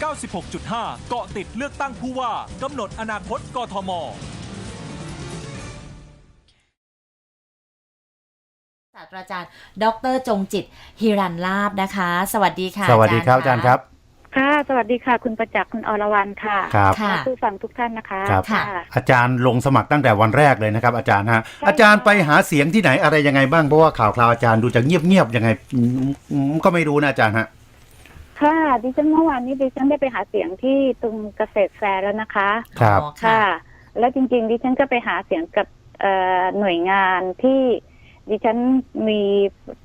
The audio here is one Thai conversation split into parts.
96.5 เกาะติดเลือกตั้งผู้ว่ากำหนดอนาคตกทม ศาสตราจารย์ ดรจงจิตฮิรันลาบนะคะ สวัสดีค่ะสวัสดีครับอาจารย์ครับ ค่ะ สวัสดีค่ะ คุณประจักษ์คุณอรวรรณค่ะครับ ค่ะและผู้ฟังทุกท่านนะคะครับ ค่ะ อาจารย์ลงสมัครตั้งแต่วันแรกเลยนะครับอาจารย์ฮะใช่อาจารย์ค่ะไปหาเสียงที่ไหนอะไรยังไงบ้างเพราะว่าข่าวคราวอาจารย์ดูจะเงียบๆยังไงอืมอืมก็ไม่รู้นะอาจารย์ฮะ ค่ะ ดิฉันเมื่อวานนี้ดิฉันได้ไปหาเสียงที่ตรงเกษตรแฟร์แล้วนะคะ ครับ อ๋อค่ะค่ะ แล้วจริง ๆ ดิฉันก็ไปหาเสียงกับเอ่อหน่วยงานที่ดิฉันมี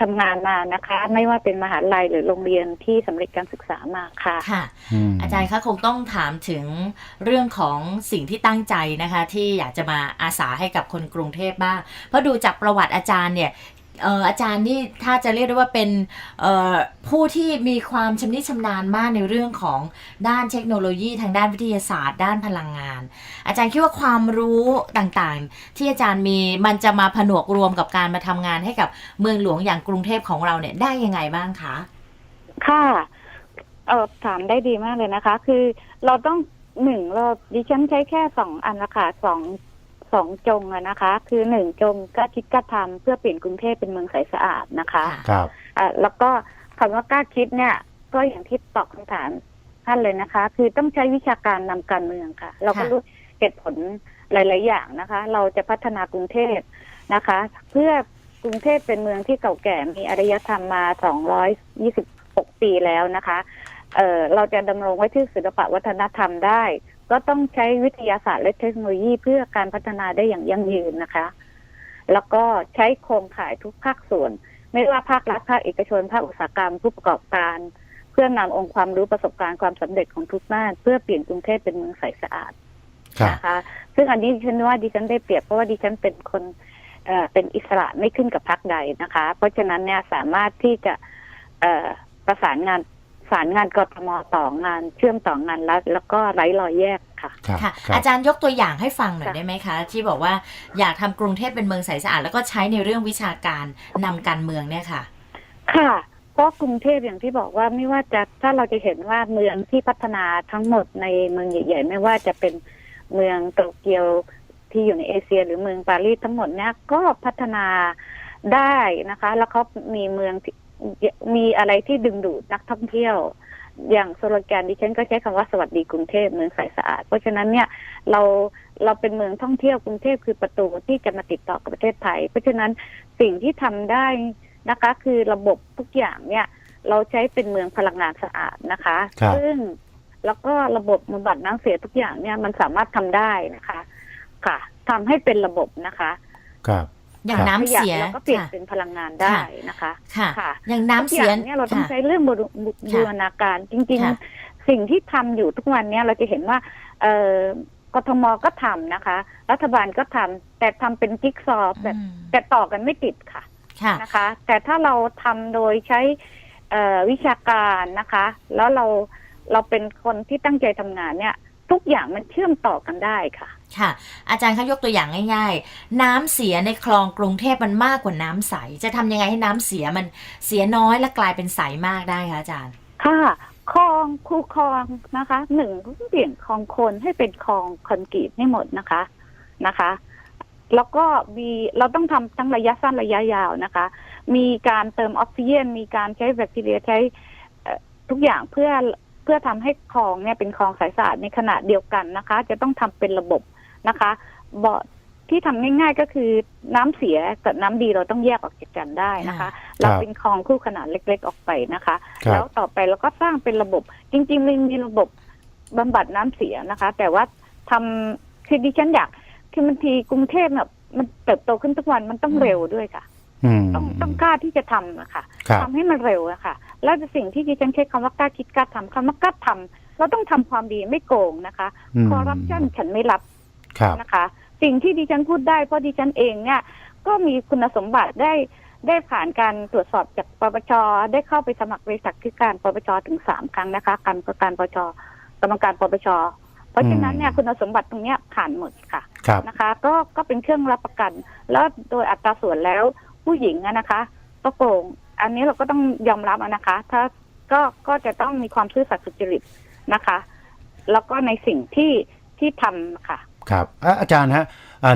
ทำงานมานะคะ ไม่ว่าเป็นมหาลัยหรือโรงเรียนที่สำเร็จการศึกษามาค่ะ ค่ะ ม อาจารย์คะคงต้องถามถึงเรื่องของสิ่งที่ตั้งใจนะคะ ที่อยากจะมาอาสาให้กับคนกรุงเทพบ้าง เพราะดูจากประวัติอาจารย์เนี่ยเอาจารย์นี่ถ้าจะเรียกได้ว่าเป็นผู้ที่มีความชำนิชำนาญมากในเรื่องของด้านเทคโนโลยี ทางด้านวิทยาศาสตร์ ด้านพลังงาน อาจารย์คิดว่าความรู้ต่างๆ ที่อาจารย์มีมันจะมาผนวกรวมกับการมาทำงานให้กับเมืองหลวงอย่างกรุงเทพของเราเนี่ยได้ยังไงบ้างคะค่ะเออถามได้ดีมากเลยนะคะ คือเราต้องหนึ่งเราดิฉันใช้แค่สองอันละค่ะสอง สองจงอะนะคะ คือหนึ่งจงกล้าคิดกล้าทำเพื่อเปลี่ยนกรุงเทพเป็นเมืองใสสะอาดนะคะครับอะแล้วก็คำว่ากล้าคิดเนี่ย ก็อย่างที่ตอบคำถามท่านเลยนะคะ คือต้องใช้วิชาการนำการเมืองค่ะ เราก็ค่ะรู้เหตุผลหลาย ๆ อย่างนะคะ เราจะพัฒนากรุงเทพนะคะ เพื่อกรุงเทพเป็นเมืองที่เก่าแก่มีอารยธรรมมา 226 ปีแล้วนะคะเอ่อเราจะดำรงไว้ที่ศิลปะวัฒนธรรมได้ ก็ต้องใช้วิทยาศาสตร์และเทคโนโลยีเพื่อการพัฒนาได้อย่างยั่งยืนนะคะ แล้วก็ใช้โครงข่ายทุกภาคส่วน ไม่ว่าภาครัฐภาคเอกชน ภาคอุตสาหกรรมผู้ประกอบการ เพื่อนำองค์ความรู้ประสบการณ์ความสำเร็จของทุกด้านเพื่อเปลี่ยนกรุงเทพเป็นเมืองใสสะอาดครับนะคะ ซึ่งอันนี้ดิฉันว่าดิฉันได้เปรียบเพราะว่าดิฉันเป็นคนเอ่อเป็นอิสระไม่ขึ้นกับพรรคใดนะคะ เพราะฉะนั้นเนี่ยสามารถที่จะเอ่อประสานงาน สารงานกทมต่องานเชื่อมต่องานรัฐแล้วก็ไร้รอยแยกค่ะครับค่ะครับอาจารย์ยกตัวอย่างให้ฟังหน่อยค่ะได้ไหมคะ ที่บอกว่าอยากทำกรุงเทพเป็นเมืองใสสะอาดแล้วก็ใช้ในเรื่องวิชาการนำการเมืองเนี่ยค่ะ ค่ะเพราะกรุงเทพอย่างที่บอกว่าไม่ว่าจะถ้าเราจะเห็นว่าเมืองที่พัฒนาทั้งหมดในเมืองใหญ่ๆไม่ว่าจะเป็นเมืองโตเกียวที่อยู่ในเอเชีย หรือเมืองปารีสทั้งหมดเนี่ยก็พัฒนาได้นะคะ แล้วเขามีเมืองที่ มีอะไรที่ดึงดูดนักท่องเที่ยว อย่างสโลแกนดิฉันก็ใช้คำว่าสวัสดีกรุงเทพเมืองใสสะอาด เพราะฉะนั้นเนี่ยเราเราเป็นเมืองท่องเที่ยวกรุงเทพคือประตูที่จะมาติดต่อกับประเทศไทย เพราะฉะนั้นสิ่งที่ทำได้นะคะคือระบบทุกอย่างเนี่ย เราใช้เป็นเมืองพลังงานสะอาดนะคะครับซึ่งแล้วก็ระบบบำบัดน้ำเสียทุกอย่างเนี่ยมันสามารถทำได้นะคะ ค่ะทำให้เป็นระบบนะคะ ครับ อย่างครับน้ำขยะเสียแล้วก็เปลี่ยนค่ะเป็นพลังงานได้นะคะค่ะค่ะอย่างน้ำทุกเสีอยย่างเนี่ยเราต้องค่ะใช้เรื่องบูรบูบูรณาการจริงค่ะๆสิ่งที่ทำอยู่ทุกวันเนี่ยเราจะเห็นว่าเออกทมก็ทำนะคะ รัฐบาลก็ทำแต่ทำเป็นจิ๊กซอว์แบบอืมแต่ต่อกันไม่ติดค่ะค่ะนะคะ แต่ถ้าเราทำโดยใช้เอ่อวิชาการนะคะ แล้วเราเราเป็นคนที่ตั้งใจทำงานเนี่ย ทุกอย่างมันเชื่อมต่อกันได้ค่ะ ค่ะ อาจารย์คะยกตัวอย่างง่ายๆ น้ำเสียในคลองกรุงเทพมันมากกว่าน้ำใส จะทำยังไงให้น้ำเสียมันเสียน้อยและกลายเป็นใสมากได้คะอาจารย์ ค่ะคลองคูคลองนะคะหนึ่งเปลี่ยนคลองโคนให้เป็นคลองคอนกรีตให้หมดนะคะนะคะ แล้วก็มีเราต้องทำทั้งระยะสั้นระยะยาวนะคะ มีการเติมออกซิเจนมีการใช้แบคทีเรียใช้เอ่อทุกอย่างเพื่อ เพื่อทำให้คลองเนี่ยเป็นคลองใสสะอาดในขณะเดียวกันนะคะ จะต้องทำเป็นระบบนะคะบ่อที่ทำง่าย ๆ ก็คือน้ำเสียกับน้ำดีเราต้องแยกออกจากกันได้นะคะ เราเป็นคลองคู่ขนาดเล็ก ๆ ออกไปนะคะครัแล้บวต่อไปเราก็สร้างเป็นระบบ จริงๆมันมีระบบบำบัดน้ำเสียนะคะ แต่ว่าทำคือดิฉันอยากคือบางทีกรุงเทพเนี่ยมันเติบโตขึ้นทุกวันมันต้องอืมเร็วด้วยค่ะอืมต้องต้องกล้าที่จะทำนะคะครับทำให้มันเร็วอะค่ะ แล้วสิ่งที่ดิฉันใช้คำว่ากล้าคิดกล้าทำคำว่ากล้าทำเราต้องทำความดีไม่โกงนะคะอืมคอร์รัปชันฉันไม่รับครับนะคะ สิ่งที่ดิฉันพูดได้เพราะดิฉันเองเนี่ยก็มีคุณสมบัติได้ได้ผ่านการตรวจสอบจากปปชได้เข้าไปสมัครบริษัทคือการปปชถึงสามครั้งนะคะการประการปปชกรรมการปปชเพราะฉะนั้นเนี่ยคุณสมบัติตรงเนี้ยผ่านหมดค่ะครับนะคะ ก็ก็เป็นเครื่องรับประกัน แล้วโดยอัตราส่วนแล้วผู้หญิงอะนะคะ ก็โกง อันนี้เราก็ต้องยอมรับนะคะ ถ้าก็ก็จะต้องมีความซื่อสัตย์สุจริตนะคะ แล้วก็ในสิ่งที่ที่ทำค่ะ ครับอาจารย์ฮะ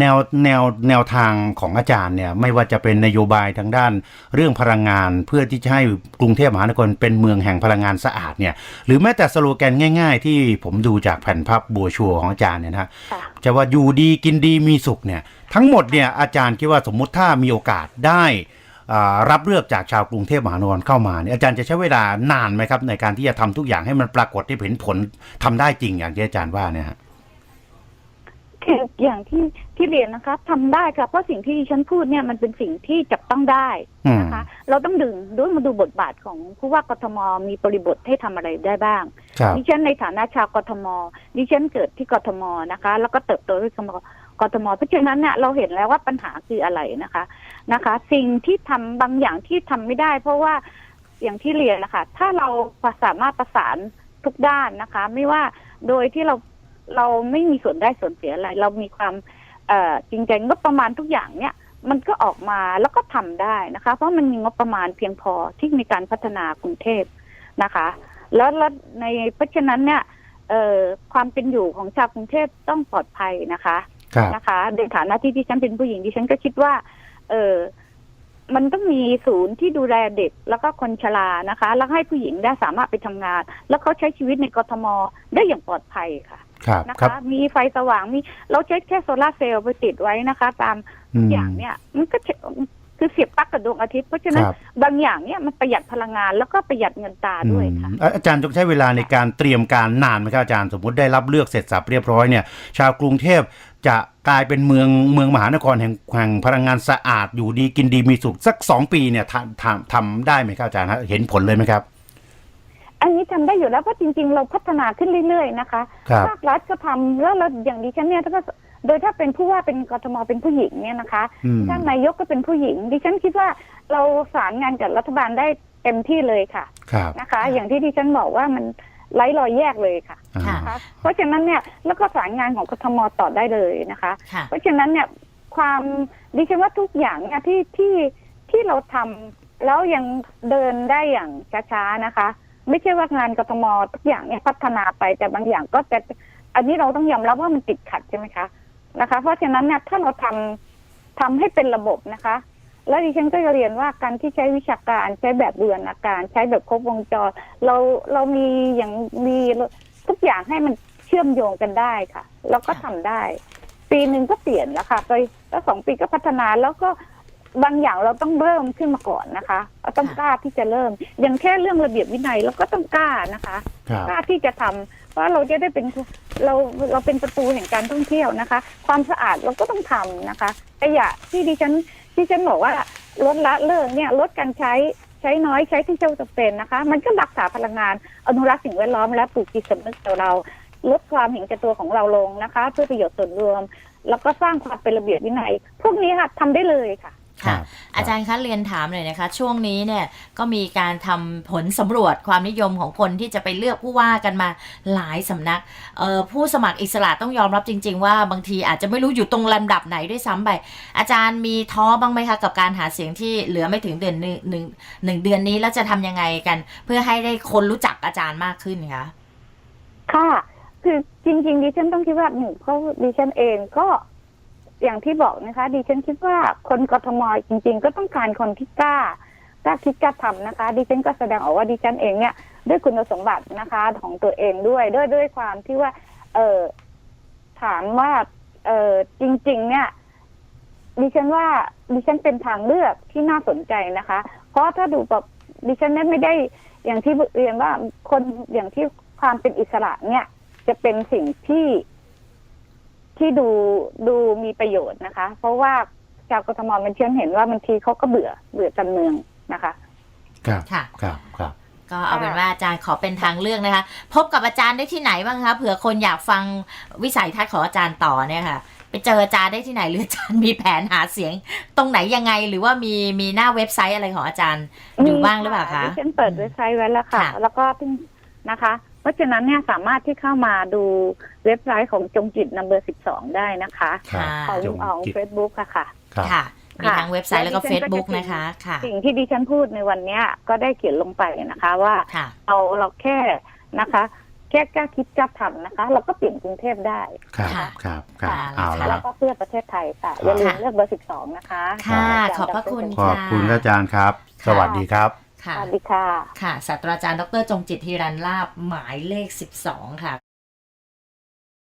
แนวแนวแนวทางของอาจารย์เนี่ยไม่ว่าจะเป็นนโยบายทางด้านเรื่องพลังงาน เพื่อที่จะให้กรุงเทพมหานครเป็นเมืองแห่งพลังงานสะอาดเนี่ยหรือแม้แต่สโลแกนง่าย ๆ ที่ผมดูจากแผ่นพับบัวชัวของอาจารย์เนี่ยนะจะว่าอยู่ดีกินดีมีสุขเนี่ยทั้งหมดเนี่ยอาจารย์คิดว่าสมมุติถ้ามีโอกาสได้ รับเลือกจากชาวกรุงเทพมหานครเข้ามาเนี่ยอาจารย์จะใช้เวลานานไหมครับ ในการที่จะทำทุกอย่างให้มันปรากฏให้เห็นผลทำได้จริงอย่างที่อาจารย์ว่าเนี่ยฮะคืออย่างที่ที่เรียนนะคะทำได้ค่ะเพราะสิ่งที่ดิฉันพูดเนี่ยมันเป็นสิ่งที่จับต้องได้อืมนะคะ เราต้องดึงด้วยมาดูบทบาทของผู้ว่ากทมมีบริบทให้ทำอะไรได้บ้างครับดิฉันในฐานะชาวกทมดิฉันเกิดที่กทมนะคะ แล้วก็เติบโตที่กทม กทมเพราะฉะนั้นเนี่ยเราเห็นแล้วว่าปัญหาคืออะไรนะคะนะคะ สิ่งที่ทำบางอย่างที่ทำไม่ได้ เพราะว่าอย่างที่เรียนนะคะถ้าเราสามารถประสานทุกด้านนะคะ ไม่ว่าโดยที่เราเราไม่มีส่วนได้ส่วนเสียอะไร เรามีความจริงใจงบประมาณทุกอย่างเนี่ยมันก็ออกมาแล้วก็ทำได้นะคะ เพราะมันมีงบประมาณเพียงพอที่ในการพัฒนากรุงเทพนะคะแล้วแล้วในเพราะฉะนั้นเนี่ยความเป็นอยู่ของชาวกรุงเทพต้องปลอดภัยนะคะ นะคะ ในฐานะที่ดิฉันเป็นผู้หญิงดิฉันก็คิดว่า เออมันต้องมีศูนย์ที่ดูแลเด็กแล้วก็คนชรานะคะ แล้วให้ผู้หญิงได้สามารถไปทำงาน แล้วเขาใช้ชีวิตในกทมได้อย่างปลอดภัยค่ะครับนะครัคะบมีไฟสว่างมีเราใช้แค่โซลาร์เซลล์ไปติดไว้นะคะ ตามอืมอย่างเนี้ยมันก็จะ คือเสียบปลั๊กกับดวงอาทิตย์เพราะฉะนั้นครับ บางอย่างเนี่ยมันประหยัดพลังงานแล้วก็ประหยัดเงินตาด้วยค่ะ อืมอะอาจารย์ต้องใช้เวลาในการเตรียมการนานไหมครับอาจารย์สมมติได้รับเลือกเสร็จสับเรียบร้อยเนี่ย ชาวกรุงเทพจะกลายเป็นเมืองเมืองมหานครแห่งแห่งพลังงานสะอาดอยู่ดีกินดีมีสุขสักสองปีเนี่ยทำทำทำได้ไหมครับอาจารย์ฮะเห็นผลเลยไหมครับ อันนี้ทำได้อยู่แล้วเพราะจริง ๆ เราพัฒนาขึ้นเรื่อยๆนะคะครับ ภาครัฐก็ทำแล้วเราอย่างดิฉันเนี่ยถ้าก็ โดยถ้าเป็นผู้ว่าเป็นกทมเป็นผู้หญิงเนี่ยนะคะอืม ท่านนายกก็เป็นผู้หญิง ดิฉันคิดว่าเราสารงานกับรัฐบาลได้เต็มที่เลยค่ะครับนะคะ อย่างที่ดิฉันบอกว่ามันไร้รอยแยกเลยค่ะอ่าค่ะ นะคะเพราะฉะนั้นเนี่ยแล้วก็สารงานของกทมต่อได้เลยนะคะ ค่ะ เพราะฉะนั้นเนี่ยความดิฉันว่าทุกอย่างเนี่ยที่ที่ที่เราทำแล้วยังเดินได้อย่างช้าๆนะคะ ไม่ใช่ว่างานกทมทุกอย่างเนี่ยพัฒนาไปแต่บางอย่างก็จะอันนี้เราต้องยอมรับว่ามันติดขัดใช่ไหมคะ นะคะ เพราะฉะนั้นเนี่ยถ้าเราทำทำให้เป็นระบบนะคะ แล้วดิฉันก็จะเรียนว่าการที่ใช้วิชาการใช้แบบเวอรณาการ ใช้แบบครบวงจร เราเรามีอย่างมีทุกอย่างให้มันเชื่อมโยงกันได้ค่ะ แล้วก็ทำได้ ปีหนึ่งก็เปลี่ยนแล้วค่ะ ไปแล้วสองปีก็พัฒนาแล้วก็ บางอย่างเราต้องเริ่มขึ้นมาก่อนนะคะเราต้องค่ะกล้าที่จะเริ่ม อย่างแค่เรื่องระเบียบวินัยเราก็ต้องกล้านะคะ ครับกล้าที่จะทำเพราะเราจะได้เป็นเราเราเป็นประตูแห่งการท่องเที่ยวนะคะ ความสะอาดเราก็ต้องทำนะคะขยะที่ดิฉันที่ฉันบอกว่าลดละเลิกเนี่ยลดการใช้ใช้น้อยใช้ที่เจ้าจำเป็นนะคะ มันก็รักษาพลังงานอนุรักษ์สิ่งแวดล้อมและปลูกจิตสำนึกต่อเรา ลดความเห็นแก่ตัวของเราลงนะคะ เพื่อประโยชน์ส่วนรวม แล้วก็สร้างความเป็นระเบียบวินัย พวกนี้ค่ะทำได้เลยค่ะ ค่ะครับอาจารย์คะเรียนถามหน่อยนะคะ ช่วงนี้เนี่ยก็มีการทำผลสำรวจความนิยมของคนที่จะไปเลือกผู้ว่ากันมาหลายสำนักเอ่อผู้สมัครอิสระต้องยอมรับจริง ๆ ว่าบางทีอาจจะไม่รู้อยู่ตรงลำดับไหนด้วยซ้ำไป อาจารย์มีท้อบ้างไหมคะกับการหาเสียงที่เหลือไม่ถึงเดือนหนึ่งหนึ่งหนึ่งเดือนนี้แล้วจะทำยังไงกัน เพื่อให้ได้คนรู้จักอาจารย์มากขึ้นคะค่ะคือจริงๆดิฉันต้องคิดว่าหนึ่งเพราะดิฉันเองก็ อย่างที่บอกนะคะ ดิฉันคิดว่าคนกทมจริง ๆ ก็ต้องการคนที่กล้ากล้าคิดกล้าทำนะคะ ดิฉันก็แสดงออกว่าดิฉันเองเนี่ย ด้วยคุณสมบัตินะคะของตัวเองด้วยด้วยด้วยความที่ว่า เออถามว่า เออจริง ๆ เนี่ยดิฉันว่าดิฉันเป็นทางเลือกที่น่าสนใจนะคะ เพราะถ้าดูแบบดิฉันนั้นไม่ได้อย่างที่เรียนว่าคนอย่างที่ความเป็นอิสระเนี่ย จะเป็นสิ่งที่ ที่ดูดูมีประโยชน์นะคะ เพราะว่าชาวกทมมันเชื่อเห็นว่าบางทีเขาก็เบื่อเบื่อการเมืองนะคะ ครับค่ะ ครับครับ ก็เอาเป็นว่าอาจารย์ขอเป็นทางเลือกนะคะ พบกับอาจารย์ได้ที่ไหนบ้างคะเผื่อคนอยากฟังวิสัยทัศน์ของอาจารย์ต่อเนี่ยค่ะ ไปเจออาจารย์ได้ที่ไหนหรืออาจารย์มีแผนหาเสียง ตรงไหนยังไงหรือว่ามีมีหน้าเว็บไซต์อะไรของอาจารย์อยู่บ้างหรือเปล่าคะดิฉันเปิดเว็บไซต์ไว้แล้วค่ะค่ะแล้วก็เพิ่งนะคะเพราะฉะนั้นเนี่ยสามารถที่เข้ามาดูเว็บไซต์ของจงจิตนัมเบอร์สิบสองได้นะคะของจงของเฟซบุ๊กค่ะ ค่ะ มีทั้งเว็บไซต์แล้วก็เฟซบุ๊กนะคะค่ะ สิ่งที่ดิฉันพูดในวันเนี้ยก็ได้เขียนลงไปนะคะ ว่าเราเราแค่นะคะ แค่กล้าคิดกล้าทำนะคะ เราก็เปลี่ยนกรุงเทพได้ ครับครับครับเอาแล้วก็เพื่อประเทศไทยค่ะอย่าลืมเลือกเบอร์สิบสองนะคะ ค่ะ ขอบพระคุณขอบะคุณอาจารย์ครับ สวัสดีครับ ค่ะ สวัสดีค่ะ ค่ะศาสตราจารย์ดรจงจิตฮิรันลาบหมายเลข 12 ค่ะ